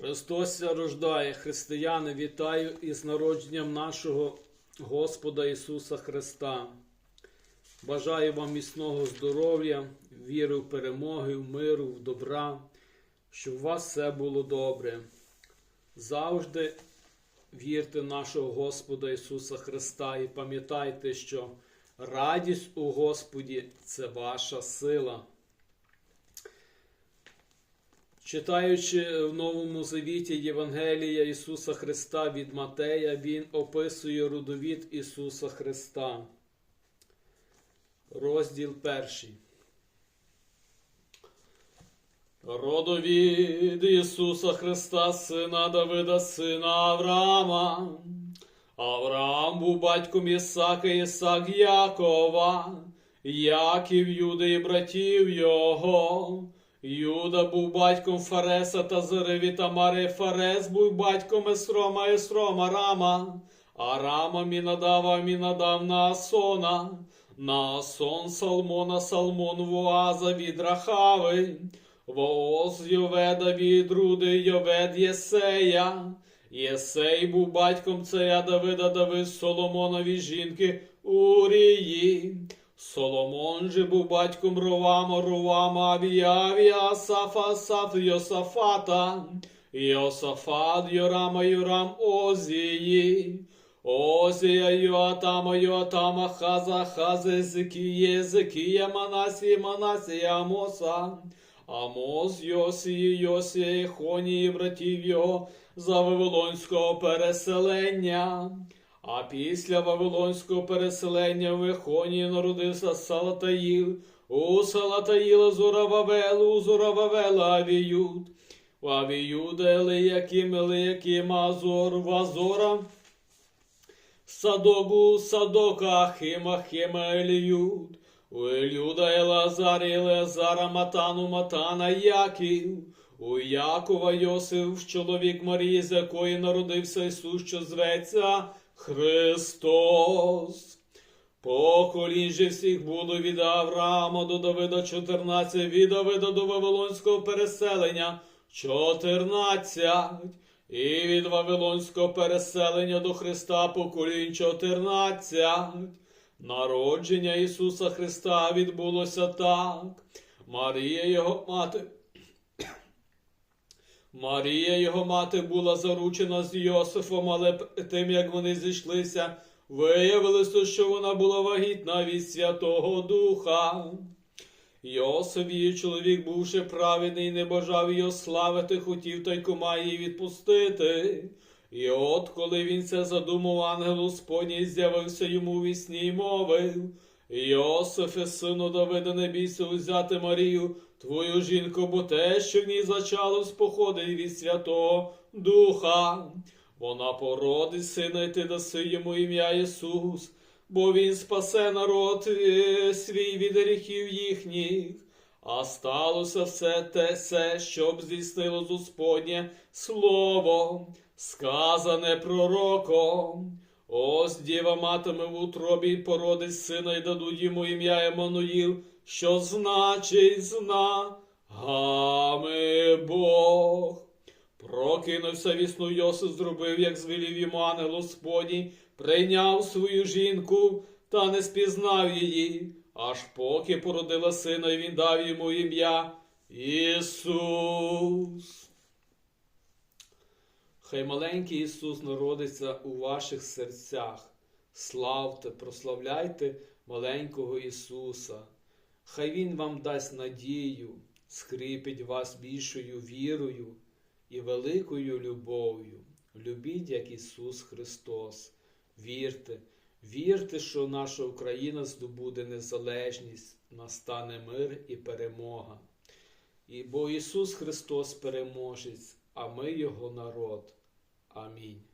Христос рождає, християни, вітаю із народженням нашого Господа Ісуса Христа. Бажаю вам міцного здоров'я, віри в перемоги, в миру, в добра, щоб у вас все було добре. Завжди вірте нашого Господа Ісуса Христа і пам'ятайте, що радість у Господі це ваша сила. Читаючи в Новому Завіті Євангелія Ісуса Христа від Матея, Він описує родовід Ісуса Христа. Розділ перший. Родовід Ісуса Христа, сина Давида, сина Авраама. Авраам був батьком Ісака, Ісак Якова, Яків Юди і братів його. Юда був батьком Фареса та Зареві Тамари. Фарес був батьком Есрома, Есрома Рама. А Рама Мінадава, Мінадав Наасона. Наасон Салмона, Салмон Воаза від Рахави. Вооз Йоведа від Руди, Йовед Єсея. Єсей був батьком царя Давида, Давид Соломонові жінки Урії. Соломон же був батьком Ровама, Ровама, Авія, Асафа, Асаф, Йосафата, Йосафат, Йорама, Йорам, Озії, Озія, Йоатама, Йоатама, Хаза, Хаза, Езекія, Езекія, Манасія, Манасія, Амоса, Амос, Йосії, Йосія, Хонії, братів його, за Вавилонського переселення. А після Вавилонського переселення в Ехонії народився Салатаїл, у Салатаїла Зурававелу, у Зурававела Авіюд, у Авіюда Елеяким, Елеяким, Азор, Вазора, Садогу, Садока, Ахима, Ахима, Еліюд, у Елюда Елазар, Елазара, Матану, Матана, Яків, у Якова Йосиф, чоловік Марії, з якої народився Ісус, що зветься Христос. Поколінь же всіх було від Авраама до Давида 14, від Давида до Вавилонського переселення 14, і від Вавилонського переселення до Христа поколінь 14. Народження Ісуса Христа відбулося так. Марія його мати. Марія, його мати, була заручена з Йосифом, але тим, як вони зійшлися, виявилося, що вона була вагітна від Святого Духа. Йосиф, її чоловік, бувши праведний, не бажав її славити, хотів та й кума її відпустити. І от, коли він це задумав, ангел Господній з'явився йому вісні й мовив. Йосифе, сину Давида, не бійся узяти Марію, твою жінку, бо те, що в ній зачало, споходить від Святого Духа. Вона породить сина, і ти даси йому ім'я Ісус, бо Він спасе народ е, свій від гріхів їхніх. А сталося все те, все, щоб здійснило Господнє слово, сказане пророком. Ось діва матиме в утробі й породить сина, і дадуть йому ім'я Еммануїл, що значить зна гами Бог. Прокинувся вісну Йосиф, зробив, як звелів йому ангел Господній, прийняв свою жінку та не спізнав її, аж поки породила сина, і він дав йому ім'я Ісус. Хай маленький Ісус народиться у ваших серцях. Славте, прославляйте маленького Ісуса. Хай Він вам дасть надію, скріпить вас більшою вірою і великою любов'ю. Любіть, як Ісус Христос. Вірте, вірте, що наша Україна здобуде незалежність, настане мир і перемога. І бо Ісус Христос переможець, а ми Його народ. Amém.